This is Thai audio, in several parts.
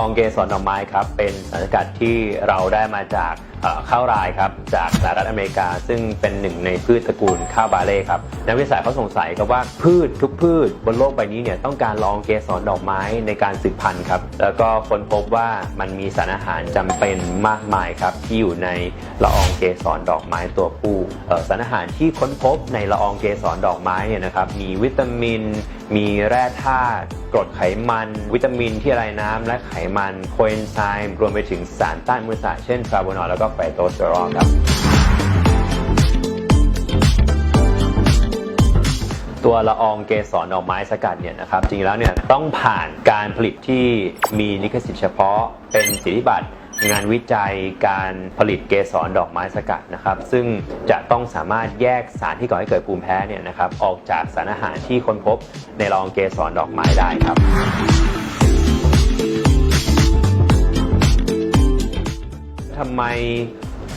องเกสรดอกไม้ครับ เป็นสารสกัดที่เราได้มาจากข้าวรายครับจากสหรัฐอเมริกา ซึ่งเป็นหนึ่งในพืชตระกูลข้าวบาเล่ครับนักวิทยาศาสตร์เขาสงสัยครับว่าพืชทุกพืชบนโลกใบนี้เนี่ยต้องการลองเกสรดอกไม้ในการสืบพันธุ์ครับแล้วก็ค้นพบว่ามันมีสารอาหารจำเป็นมากมายครับที่อยู่ในละอองเกสรดอกไม้ตัวผู้สารอาหารที่ค้นพบในละอองเกสรดอกไม้เนี่ยนะครับมีวิตามิน มีแร่ธาตุกรดไขมัน วิตามินที่ละลายน้ำและไขมันโคเอนไซม์รวมไปถึงสารต้านอนุมูลอิสระเช่นฟลาโวนอยด์แล้วก็ไฟโตสเตอรอลครับ ตัวละอองเกสรดอกไม้สกัดเนี่ยนะครับ จริงๆแล้วเนี่ยต้องผ่านการผลิตที่มีลิขสิทธิ์เฉพาะเป็นสิทธิบัตรงานวิจัยการผลิตเกสรดอกไม้สกัดนะครับ ซึ่งจะต้องสามารถแยกสารที่ก่อให้เกิดภูมิแพ้เนี่ยนะครับออกจากสารอาหารที่ค้นพบในละอองเกสรดอกไม้ได้ครับ ทำไม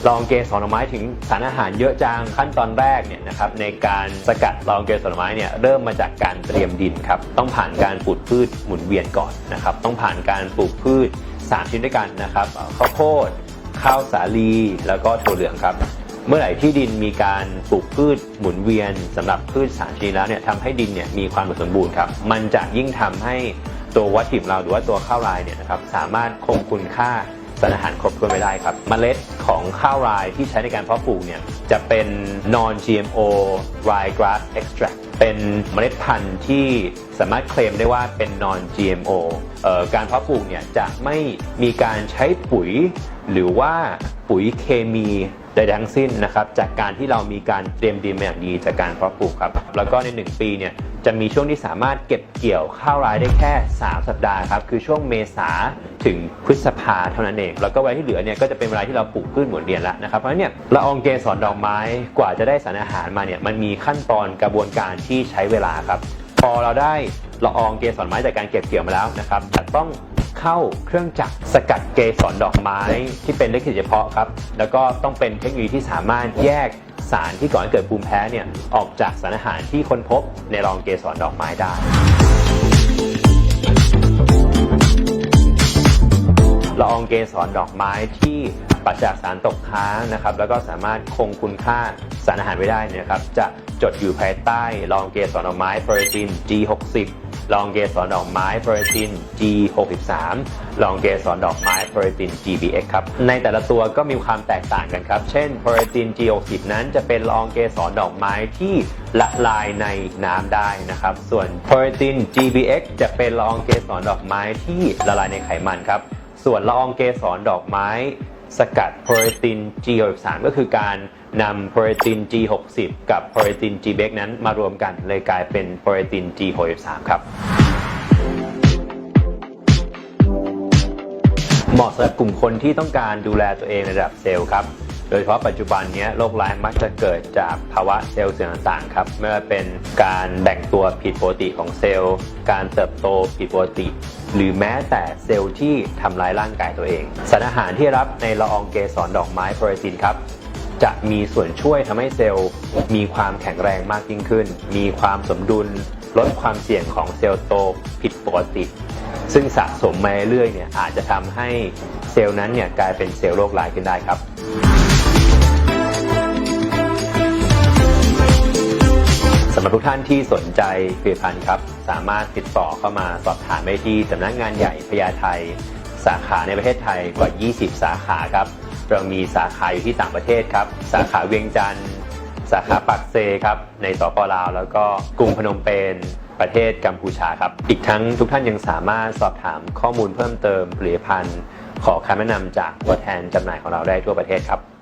ลองเกสรดอกไม้ถึงสารอาหารเยอะจังขั้นตอนแรกเนี่ยนะครับในการสกัดลองเกสรดอกไม้เนี่ยเริ่มมาจากการเตรียมดินครับต้องผ่านการปลูกพืชหมุนเวียนก่อนนะครับต้องผ่านการปลูกพืชสามชนิดด้วยกันนะครับข้าวโพดข้าวสาลีแล้วก็ถั่วเหลืองครับ เมื่อไหร่ที่ดินมีการปลูกพืชหมุนเวียนสำหรับพืชสารชนิดแล้วเนี่ยทำให้ดินเนี่ยมีความสมบูรณ์ครับมันจะยิ่งทำให้ตัววัตถุดิบเราหรือว่าตัวข้าวรายเนี่ยนะครับสามารถคงคุณค่า สารอาหารครบถ้วนไม่ได้ครับเมล็ดของข้าวรายที่ใช้ในการเพาะปลูกเนี่ยจะเป็น non GMO ryegrass extract เป็นเมล็ดพันธุ์ที่สามารถเคลมได้ว่าเป็น non GMO การเพาะปลูกเนี่ยจะไม่มีการใช้ปุ๋ย หรือว่าปุ๋ยเคมีใดทั้งสิ้นนะครับจากการที่เรามีการเตรียมดินมาอย่างดีจากการเพาะปลูกครับแล้วก็ใน 1 ปีเนี่ย จะมีช่วงที่สามารถเก็บเกี่ยวข้าวรายได้แค่ 3 สัปดาห์ครับ คือช่วงเมษาถึงพฤษภาเท่านั้นเอง แล้วก็เวลาที่เหลือเนี่ยก็จะเป็นเวลาที่เราปลูกพืชหมุนเวียนแล้วนะครับ เพราะฉะนั้นเนี่ยละอองเกสรดอกไม้กว่าจะได้สารอาหารมาเนี่ยมันมีขั้นตอนกระบวนการที่ใช้เวลาครับ พอเราได้ละอองเกสรไม้จากการเก็บเกี่ยวมาแล้วนะครับจะต้องเข้าเครื่องจักรสกัดเกสรดอกไม้ที่เป็นเลขสิทธิ์เฉพาะครับ แล้วก็ต้องเป็นเทคโนโลยีที่สามารถแยก สารที่ก่อให้เกิดภูมิแพ้เนี่ยออกจากสารอาหารที่ค้นพบในลองเกสรดอกไม้ได้ ละอองเกสรดอกไม้ที่ปราศจากสารตกค้างนะครับ แล้วก็สามารถคงคุณค่าสารอาหารไว้ได้เนะครับ จะจดอยู่ภายใต้ลอองเกสรดอกไม้โปรตีน G60 ลองเกสรดอกไม้โปรตีน G63 ลอองเกสรดอกไม้โปรตีน GBX ครับ ในแต่ละตัวก็มีความแตกต่างกันครับ เช่นโปรตีน G60 นั้นจะเป็นลองเกสรดอกไม้ที่ละลายในน้ำได้นะครับ ส่วนโปรตีน GBX จะเป็นลอองเกสรดอกไม้ที่ละลายในไขมันครับ ส่วนละอองเกสรดอกไม้ สกัดโปรตีน G63 ก็คือการนำโปรตีน G60 กับโปรตีน GBX นั้นมารวมกันเลยกลายเป็นโปรตีน G63 ครับเหมาะสำหรับกลุ่มคนที่ต้องการดูแลตัวเองในระดับเซลล์ครับ โดยเฉพาะปัจจุบันนี้โรคร้ายมักจะเกิดจากภาวะเซลล์เสื่อมต่างๆครับไม่ว่าเป็นการแบ่งตัวผิดปกติของเซลล์ การเติบโตผิดปกติ หรือแม้แต่เซลล์ที่ทำร้ายร่างกายตัวเอง สารอาหารที่รับในละอองเกสรดอกไม้โปรตีนครับจะมีส่วนช่วยทำให้เซลล์ มีความแข็งแรงมากยิ่งขึ้น มีความสมดุล ลดความเสี่ยงของเซลล์โตผิดปกติ ซึ่งสะสมมาเรื่อยๆเนี่ยอาจจะทำให้เซลล์นั้นเนี่ยกลายเป็นเซลล์โรคร้ายขึ้นได้ครับ กท่านที่สนใจผลิตภัณฑ์ครับ สามารถติดต่อเข้ามาสอบถามได้ที่สำนักงานใหญ่พญาไทสาขาในประเทศไทยกว่า 20 สาขาครับ เรามีสาขาอยู่ที่ต่างประเทศครับ สาขาเวียงจันทร์ สาขาปักเซครับ ในสปลาว แล้วก็กรุงพนมเปญประเทศกัมพูชาครับ อีกทั้งทุกท่านยังสามารถสอบถามข้อมูลเพิ่มเติมผลิตภัณฑ์ ขอคำแนะนำจากตัวแทนจำหน่ายของเราได้ทั่วประเทศครับ